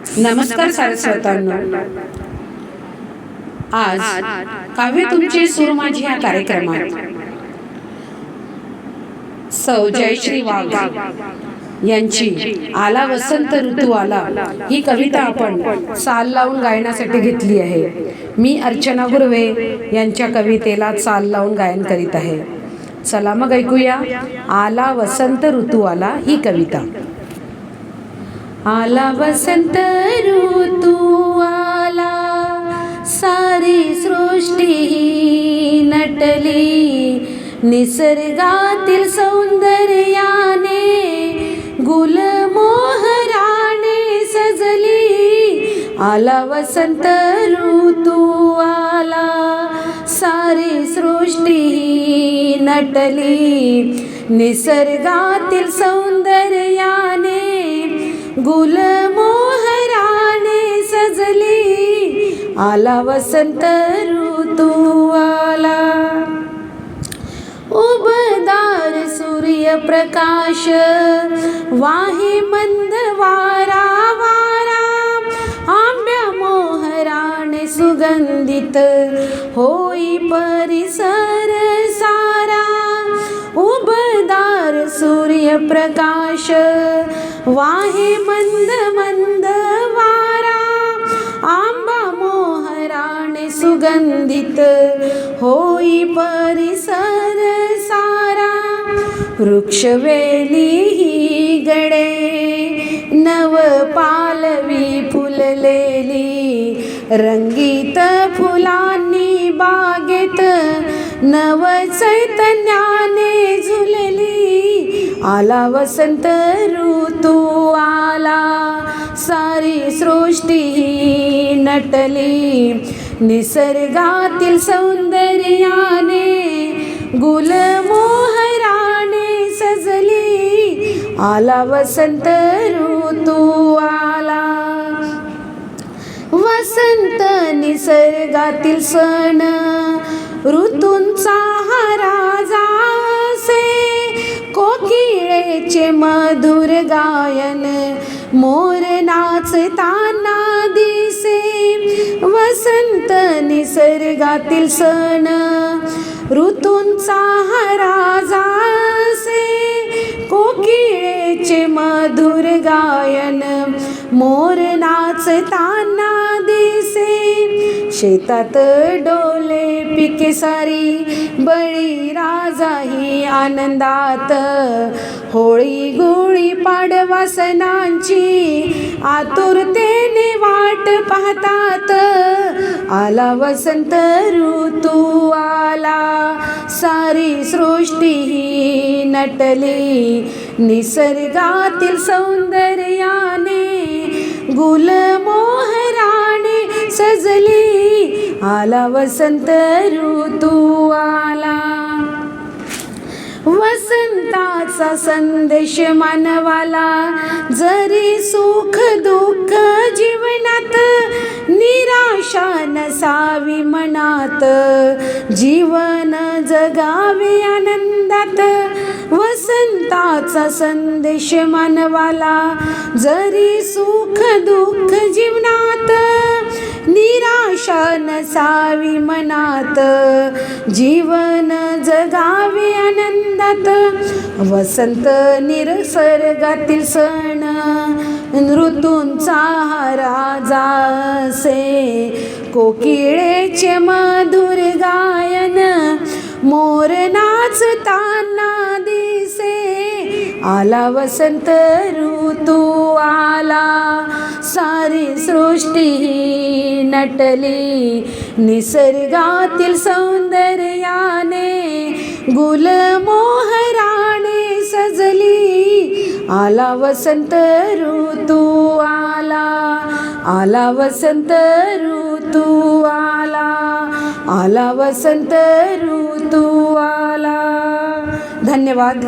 नमस्कार सारस्वतांनो. आज काव्य तुमचे सूर माझी या कार्यक्रमात. सौ जयश्री वाघ यांची आला वसंत ऋतू आला. ही कविता आपण चाल लावून गायनासाठी घेतली आहे. मी अर्चना गुरवे यांच्या कवितेला चाल लावून गायन करीत आहे. चला मग ऐकूया. आला वसंत ऋतू आला ही कविता. आला वसंत ऋतू आला. सारी सृष्टी ही नटली. निसर्गातील सौंदर्याने गुलमोहराने सजली. आला वसंत ऋतू आला. सारी सृष्टी नटली. निसर्गातील सौंदर्याने गुलमोहराने सजली. आला वसंत ऋतू आला. उबदार सूर्यप्रकाश वाहे मंद वारा वारा. आंब्या मोहराने सुगंधित होई परिसर सा सूर्यप्रकाश वाहे मंद मंद वारा आंबा मोहराने सुगंधित होई परिसर सारा वृक्षवेली ही गडे नव पालवी फुललेली रंगीत फुलांनी बागेत नव चैतन्या आला वसंत ऋतू आला. सारी सृष्टी नटली. निसर्गातील सौंदर्याने गुलमोहराने सजली. आला वसंत ऋतू आला. वसंत निसर्गातील सण मधुर गायन मोर नाचताना दिसे. वसंत निसर्गातील सण ऋतूंचा हा राजा कोकिळेचे मधुर गायन मोर नाचताना दिसे. शेतात डोले पिके सारी बळी राजाही आनंदात. होळी गोळी पाडवा सणांची आतुरतेने वाट पाहतात. आला वसंत ऋतू आला. सारी सृष्टी ही नटली. निसर्गातील सौंदर्याने गुलमोहराने सजली. आला वसंत ऋतू आला. वसंताचा संदेश मानवाला जरी सुख दुःख जीवनात नि आशा नसावी मनात जीवन जगावे आनंदात. वसंताचा संदेश मानवाला जरी सुख दुःख जीवनात निराशा नसावी मनात जीवन जगावे आनंदात. वसंत निसर्गातील सण ऋतूंचा हा राजा कोकिळेचे मधुर गायन मोर नाचताना दिसे. आला वसंत ऋतू आला सारी सृष्टी ही नटली. निसर्गातील सौंदर्याने गुलमोहरा आला वसंत ऋतू आला. आला वसंत ऋतू आला. आला वसंत ऋतू आला. धन्यवाद.